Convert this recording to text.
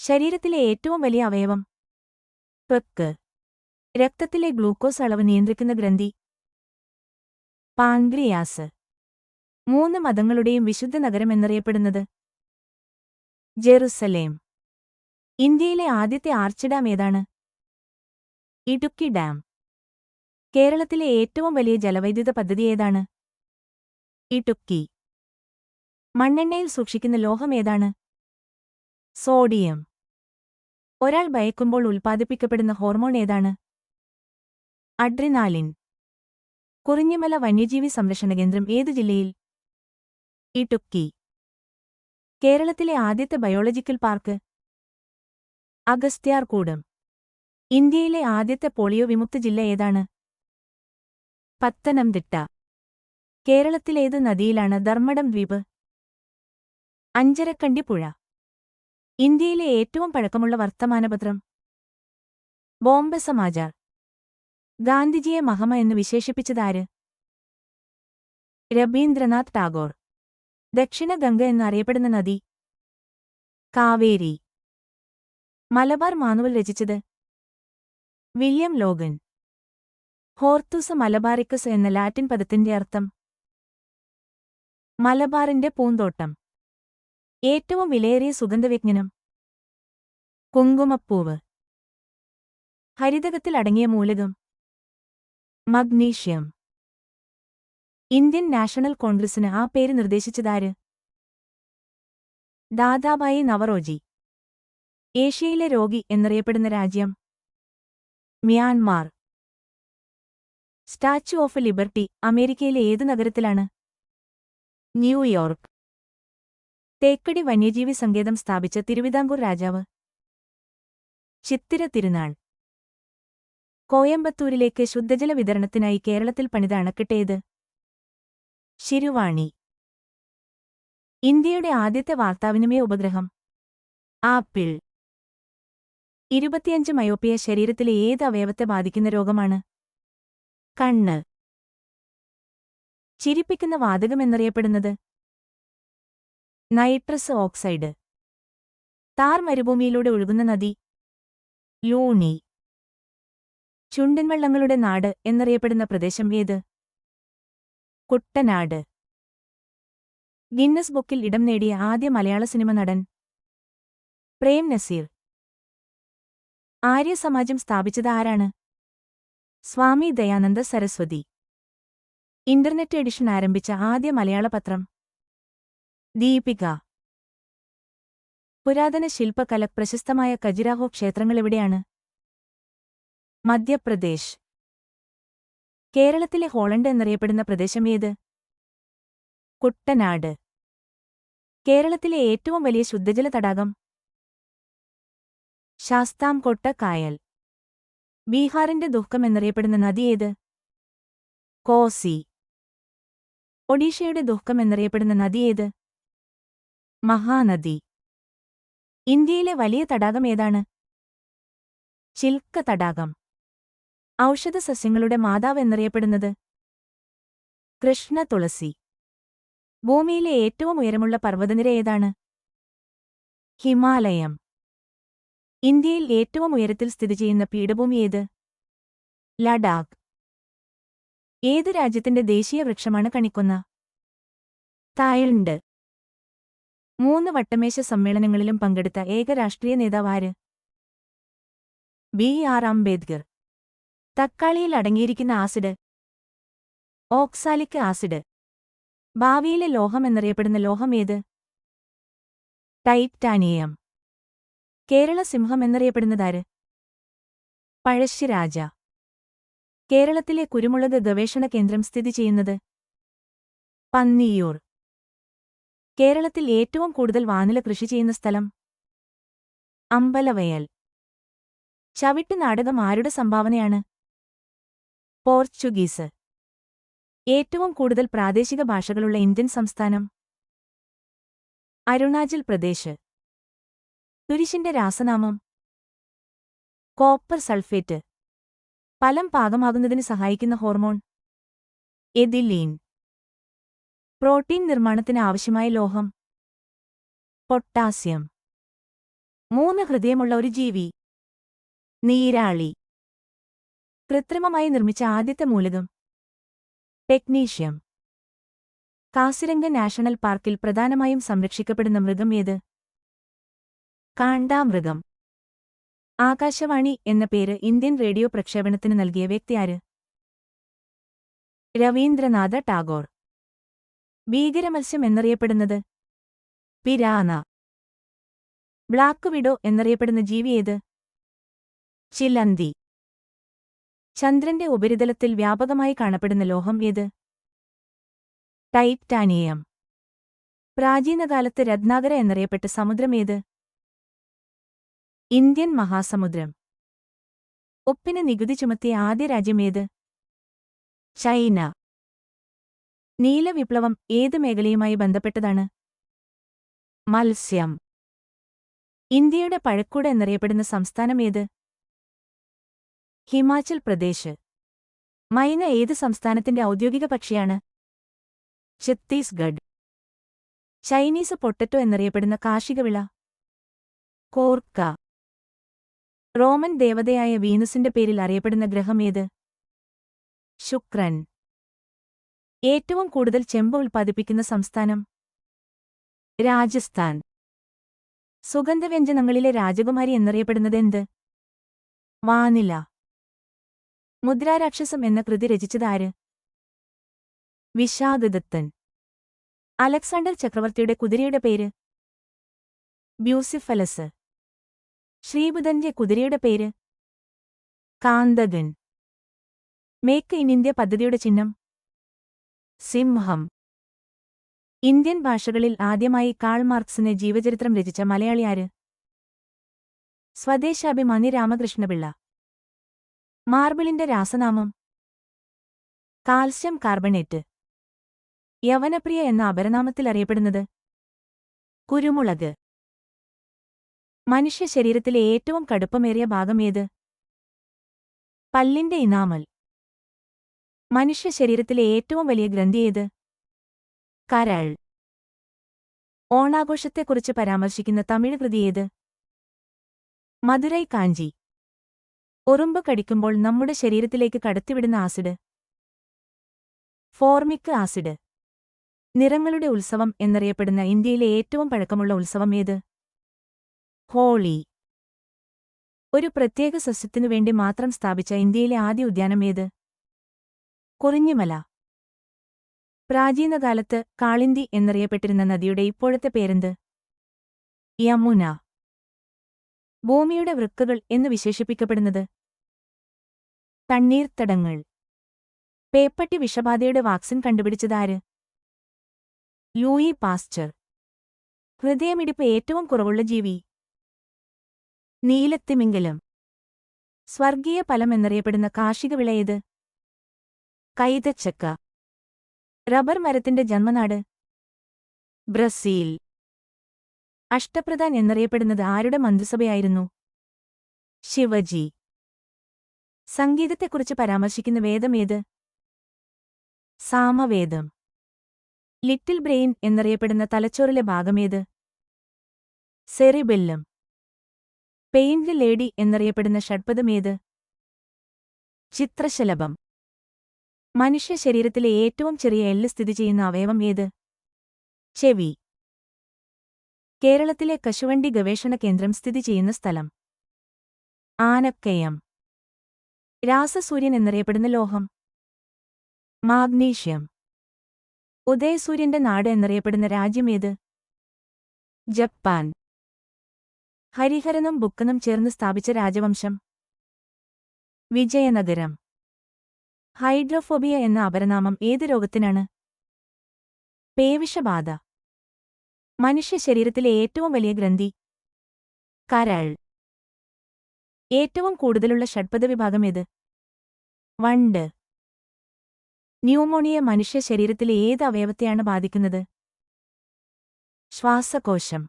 ശരീരത്തിലെ ഏറ്റവും വലിയ അവയവം. ത്വക്ക്. രക്തത്തിലെ ഗ്ലൂക്കോസ് അളവ് നിയന്ത്രിക്കുന്ന ഗ്രന്ഥി. പാൻഗ്രിയാസ് മൂന്ന് മതങ്ങളുടെയും വിശുദ്ധ നഗരം എന്നറിയപ്പെടുന്നത്. ജെറുസലേം. ഇന്ത്യയിലെ ആദ്യത്തെ ആർച്ച് ഡാം ഏതാണ്? ഇടുക്കി ഡാം. കേരളത്തിലെ ഏറ്റവും വലിയ ജലവൈദ്യുത പദ്ധതി ഏതാണ്? ഇടുക്കി. മണ്ണെണ്ണയിൽ സൂക്ഷിക്കുന്ന ലോഹം ഏതാണ്? സോഡിയം. ഒരാൾ ഭയക്കുമ്പോൾ ഉൽപ്പാദിപ്പിക്കപ്പെടുന്ന ഹോർമോൺ ഏതാണ്? അഡ്രിനാലിൻ. കുറിഞ്ഞിമല വന്യജീവി സംരക്ഷണ കേന്ദ്രം ഏത് ജില്ലയിൽ? ഇടുക്കി. കേരളത്തിലെ ആദ്യത്തെ ബയോളജിക്കൽ പാർക്ക്? അഗസ്ത്യാർകൂടം. ഇന്ത്യയിലെ ആദ്യത്തെ പോളിയോ വിമുക്ത ജില്ല ഏതാണ്? പത്തനംതിട്ട. കേരളത്തിലേത് നദിയിലാണ് ധർമ്മടം ദ്വീപ്? അഞ്ചരക്കണ്ടി പുഴ. ഇന്ത്യയിലെ ഏറ്റവും പഴക്കമുള്ള വർത്തമാനപത്രം? ബോംബെ സമാചാർ ഗാന്ധിജിയെ മഹമ എന്ന് വിശേഷിപ്പിച്ചതാര്? രബീന്ദ്രനാഥ് ടാഗോർ. ദക്ഷിണ ഗംഗ എന്നറിയപ്പെടുന്ന നദി? കാവേരി. മലബാർ മാനുവൽ രചിച്ചത്? William Logan. ഹോർത്തൂസ് മലബാറിക്കസ് എന്ന ലാറ്റിൻ പദത്തിന്റെ അർത്ഥം? മലബാറിന്റെ പൂന്തോട്ടം. ഏറ്റവും വിലയേറിയ സുഗന്ധവ്യജ്ഞനം കുങ്കുമപ്പൂവ്. ഹരിതകത്തിൽ അടങ്ങിയ മൂലകം. മഗ്നീഷ്യം. ഇന്ത്യൻ നാഷണൽ കോൺഗ്രസിന് ആ പേര് നിർദ്ദേശിച്ചതാര്? ദാദാബായി നവറോജി. ഏഷ്യയിലെ രോഗി എന്നറിയപ്പെടുന്ന രാജ്യം. മ്യാൻമാർ. സ്റ്റാച്യു ഓഫ് ലിബർട്ടി അമേരിക്കയിലെ ഏതു നഗരത്തിലാണ്? ന്യൂയോർക്ക്. തേക്കടി വന്യജീവി സങ്കേതം സ്ഥാപിച്ച തിരുവിതാംകൂർ രാജാവ്. ചിത്തിര തിരുനാൾ. കോയമ്പത്തൂരിലേക്ക് ശുദ്ധജല വിതരണത്തിനായി കേരളത്തിൽ പണിത അണക്കെട്ടേത് ശിരുവാണി. ഇന്ത്യയുടെ ആദ്യത്തെ വാർത്താവിനിമയ ഉപഗ്രഹം. ആപ്പിൾ. ഇരുപത്തിയഞ്ച് മയോപ്പിയ ശരീരത്തിലെ ഏത് അവയവത്തെ ബാധിക്കുന്ന രോഗമാണ്? കണ്ണ്. ചിരിപ്പിക്കുന്ന വാതകമെന്നറിയപ്പെടുന്നത്? Nitrous oxide. താർ മരുഭൂമിയിലൂടെ ഒഴുകുന്ന നദി. ലൂണി. ചുണ്ടൻവള്ളങ്ങളുടെ നാട് എന്നറിയപ്പെടുന്ന പ്രദേശം ഏത്? കുട്ടനാട്. ഗിന്നസ് ബുക്കിൽ ഇടം നേടിയ ആദ്യ മലയാള സിനിമ നടൻ. പ്രേം നസീർ. ആര്യസമാജം സ്ഥാപിച്ചത് ആരാണ്? സ്വാമി ദയാനന്ദ സരസ്വതി. ഇന്റർനെറ്റ് എഡിഷൻ ആരംഭിച്ച ആദ്യ മലയാള പത്രം. ദീപിക. പുരാതന ശില്പകല പ്രശസ്തമായ ഖജുരാഹോ ക്ഷേത്രങ്ങളെവിടെയാണ്? മധ്യപ്രദേശ്. കേരളത്തിലെ ഹോളണ്ട് എന്നറിയപ്പെടുന്ന പ്രദേശം ഏത്? കുട്ടനാട്. കേരളത്തിലെ ഏറ്റവും വലിയ ശുദ്ധജല തടാകം? ശാസ്താംകോട്ട കായൽ. ബീഹാറിന്റെ ദുഃഖം എന്നറിയപ്പെടുന്ന നദി ഏത്? കോസി. ഒഡീഷയുടെ ദുഃഖം എന്നറിയപ്പെടുന്ന നദി ഏത്? മഹാനദി. ഇന്ത്യയിലെ വലിയ തടാകം ഏതാണ്? ചിൽക്ക തടാകം ഔഷധസസ്യങ്ങളുടെ മാതാവ് എന്നറിയപ്പെടുന്നത് കൃഷ്ണ തുളസി ഭൂമിയിലെ ഏറ്റവും ഉയരമുള്ള പർവതനിര ഏതാണ്? ഹിമാലയം. ഇന്ത്യയിൽ ഏറ്റവും ഉയരത്തിൽ സ്ഥിതി ചെയ്യുന്ന പീഠഭൂമി ഏത്? ലഡാക്ക്. ഏത് രാജ്യത്തിന്റെ ദേശീയ വൃക്ഷമാണ് കണിക്കുന്ന? തായ്ലൻഡ്. മൂന്ന് വട്ടമേശ സമ്മേളനങ്ങളിലും പങ്കെടുത്ത ഏക രാഷ്ട്രീയ നേതാവാര് ബി ആർ അംബേദ്കർ. തക്കാളിയിൽ അടങ്ങിയിരിക്കുന്ന ആസിഡ്. Oxalic acid. ഭാവിയിലെ ലോഹം എന്നറിയപ്പെടുന്ന ലോഹം ഏത്? ടൈറ്റാനിയം. കേരള സിംഹം എന്നറിയപ്പെടുന്നതാര് പഴശ്ശിരാജ കേരളത്തിലെ കുരുമുളക് ഗവേഷണ കേന്ദ്രം സ്ഥിതി ചെയ്യുന്നത്? പന്നിയൂർ. കേരളത്തിൽ ഏറ്റവും കൂടുതൽ വാനില കൃഷി ചെയ്യുന്ന സ്ഥലം? അമ്പലവയൽ. ചവിട്ട് നാടകം ആരുടെ സംഭാവനയാണ്? പോർച്ചുഗീസ്. ഏറ്റവും കൂടുതൽ പ്രാദേശിക ഭാഷകളുള്ള ഇന്ത്യൻ സംസ്ഥാനം? അരുണാചൽ പ്രദേശ്. തുരിശിന്റെ രാസനാമം? Copper sulphate. ഫലം പാകമാകുന്നതിന് സഹായിക്കുന്ന ഹോർമോൺ? എതിലീൻ. പ്രോട്ടീൻ നിർമ്മാണത്തിന് ആവശ്യമായ ലോഹം. പൊട്ടാസ്യം. മൂന്ന് ഹൃദയമുള്ള ഒരു ജീവി. നീരാളി. കൃത്രിമമായി നിർമ്മിച്ച ആദ്യത്തെ മൂലകം. ടെക്നീഷ്യം. കാസിരംഗ നാഷണൽ പാർക്കിൽ പ്രധാനമായും സംരക്ഷിക്കപ്പെടുന്ന മൃഗം ഏത്? കാണ്ടാമൃഗം. ആകാശവാണി എന്ന പേര് ഇന്ത്യൻ റേഡിയോ പ്രക്ഷേപണത്തിന് നൽകിയ വ്യക്തിയാര് രവീന്ദ്രനാഥ ടാഗോർ. ഭീകരമത്സ്യം എന്നറിയപ്പെടുന്നത്? പിരാന. ബ്ലാക്ക് വിഡോ എന്നറിയപ്പെടുന്ന ജീവി ഏത്? ചിലന്തി. ചന്ദ്രന്റെ ഉപരിതലത്തിൽ വ്യാപകമായി കാണപ്പെടുന്ന ലോഹം ഏത്? ടൈറ്റാനിയം. പ്രാചീനകാലത്ത് രത്നാകര എന്നറിയപ്പെട്ട സമുദ്രം സമുദ്രമേത് ഇന്ത്യൻ മഹാസമുദ്രം. ഒപ്പിന് നികുതി ചുമത്തിയ ആദ്യ രാജ്യമേത് ചൈന. നീലവിപ്ലവം ഏത് മേഖലയുമായി ബന്ധപ്പെട്ടതാണ്? മത്സ്യം. ഇന്ത്യയുടെ പഴക്കൂട് എന്നറിയപ്പെടുന്ന സംസ്ഥാനം ഏത്? ഹിമാചൽ പ്രദേശ്. മൈന ഏത് സംസ്ഥാനത്തിന്റെ ഔദ്യോഗിക പക്ഷിയാണ്? ഛത്തീസ്ഗഡ്. ചൈനീസ് പൊട്ടറ്റോ എന്നറിയപ്പെടുന്ന കാർഷിക വിള? കോർക്ക. റോമൻ ദേവതയായ വീനസിന്റെ പേരിൽ അറിയപ്പെടുന്ന ഗ്രഹം ഏത്? ശുക്രൻ. ഏറ്റവും കൂടുതൽ ചെമ്പ് ഉൽപ്പാദിപ്പിക്കുന്ന സംസ്ഥാനം? രാജസ്ഥാൻ. സുഗന്ധവ്യഞ്ജനങ്ങളിലെ രാജകുമാരി എന്നറിയപ്പെടുന്നത് എന്ത്? വാനില. മുദ്രാരാക്ഷസം എന്ന കൃതി രചിച്ചതാര് വിശാഖദത്തൻ. അലക്സാണ്ടർ ചക്രവർത്തിയുടെ കുതിരയുടെ പേര്? ബ്യൂസിഫലസ്. ശ്രീബുധന്റെ കുതിരയുടെ പേര്? കാന്തകൻ. മേക്ക് ഇൻ ഇന്ത്യ പദ്ധതിയുടെ ചിഹ്നം? സിംഹം. ഇന്ത്യൻ ഭാഷകളിൽ ആദ്യമായി കാൾ മാർക്സിന് ജീവചരിത്രം രചിച്ച മലയാളി ആര്? സ്വദേശാഭിമാനി രാമകൃഷ്ണപിള്ള. മാർബിളിന്റെ രാസനാമം. Calcium carbonate. യവനപ്രിയ എന്ന അപരനാമത്തിൽ അറിയപ്പെടുന്നത്? കുരുമുളക്. മനുഷ്യ ശരീരത്തിലെ ഏറ്റവും കടുപ്പമേറിയ ഭാഗം ഏത്? പല്ലിന്റെ ഇനാമൽ. മനുഷ്യ ശരീരത്തിലെ ഏറ്റവും വലിയ ഗ്രന്ഥി ഏത്? കരൾ. ഓണാഘോഷത്തെക്കുറിച്ച് പരാമർശിക്കുന്ന തമിഴ് കൃതി ഏത്? മധുരൈ കാഞ്ചി. ഉറുമ്പ് കടിക്കുമ്പോൾ നമ്മുടെ ശരീരത്തിലേക്ക് കടത്തിവിടുന്ന ആസിഡ്. Formic acid. നിറങ്ങളുടെ ഉത്സവം എന്നറിയപ്പെടുന്ന ഇന്ത്യയിലെ ഏറ്റവും പഴക്കമുള്ള ഉത്സവം ഏത്? ഹോളി. ഒരു പ്രത്യേക സസ്യത്തിനു വേണ്ടി മാത്രം സ്ഥാപിച്ച ഇന്ത്യയിലെ ആദ്യ ഉദ്യാനം ഏത്? കുറിഞ്ഞിമല. പ്രാചീനകാലത്ത് കാളിന്തി എന്നറിയപ്പെട്ടിരുന്ന നദിയുടെ ഇപ്പോഴത്തെ പേരെന്ത്? യമുന. ഭൂമിയുടെ വൃക്കകൾ എന്ന് വിശേഷിപ്പിക്കപ്പെടുന്നത് തണ്ണീർത്തടങ്ങൾ. പേപ്പട്ടി വിഷബാധയുടെ വാക്സിൻ കണ്ടുപിടിച്ചതാര് ലൂയി പാസ്ചർ ഹൃദയമിടിപ്പ് ഏറ്റവും കുറവുള്ള ജീവി. നീലത്തിമിംഗലം. സ്വർഗീയ ഫലം എന്നറിയപ്പെടുന്ന കാർഷിക വിളയേത് കൈതച്ചക്ക റബ്ബർ മരത്തിന്റെ ജന്മനാട്. ബ്രസീൽ. അഷ്ടപ്രധാൻ എന്നറിയപ്പെടുന്നത് ആരുടെ മന്ത്രിസഭയായിരുന്നു? ശിവജി. സംഗീതത്തെക്കുറിച്ച് പരാമർശിക്കുന്ന വേദമേത് സാമവേദം. ലിറ്റിൽ ബ്രെയിൻ എന്നറിയപ്പെടുന്ന തലച്ചോറിലെ ഭാഗമേത് സെറിബെല്ലം. പെയിന്റ് ലേഡി എന്നറിയപ്പെടുന്ന ഷഡ്പദമേത് ചിത്രശലഭം. മനുഷ്യ ശരീരത്തിലെ ഏറ്റവും ചെറിയ എല്ല് സ്ഥിതി ചെയ്യുന്ന അവയവം ഏത്? ചെവി. കേരളത്തിലെ കശുവണ്ടി ഗവേഷണ കേന്ദ്രം സ്ഥിതി ചെയ്യുന്ന സ്ഥലം. ആനക്കയം. രാസസൂര്യൻ എന്നറിയപ്പെടുന്ന ലോഹം. മാഗ്നീഷ്യം. ഉദയസൂര്യന്റെ നാട് എന്നറിയപ്പെടുന്ന രാജ്യം ഏത്? ജപ്പാൻ. ഹരിഹരനും ബുക്കനും ചേർന്ന് സ്ഥാപിച്ച രാജവംശം. വിജയനഗരം. ഹൈഡ്രോഫോബിയ എന്ന അപരനാമം ഏത് രോഗത്തിനാണ്? പേവിഷബാധ മനുഷ്യ ശരീരത്തിലെ ഏറ്റവും വലിയ ഗ്രന്ഥി. കരൾ. ഏറ്റവും കൂടുതലുള്ള ഷഡ്പദ വിഭാഗം ഏത്? വണ്ട്. ന്യൂമോണിയ മനുഷ്യ ശരീരത്തിലെ ഏത് അവയവത്തെയാണ് ബാധിക്കുന്നത്? ശ്വാസകോശം.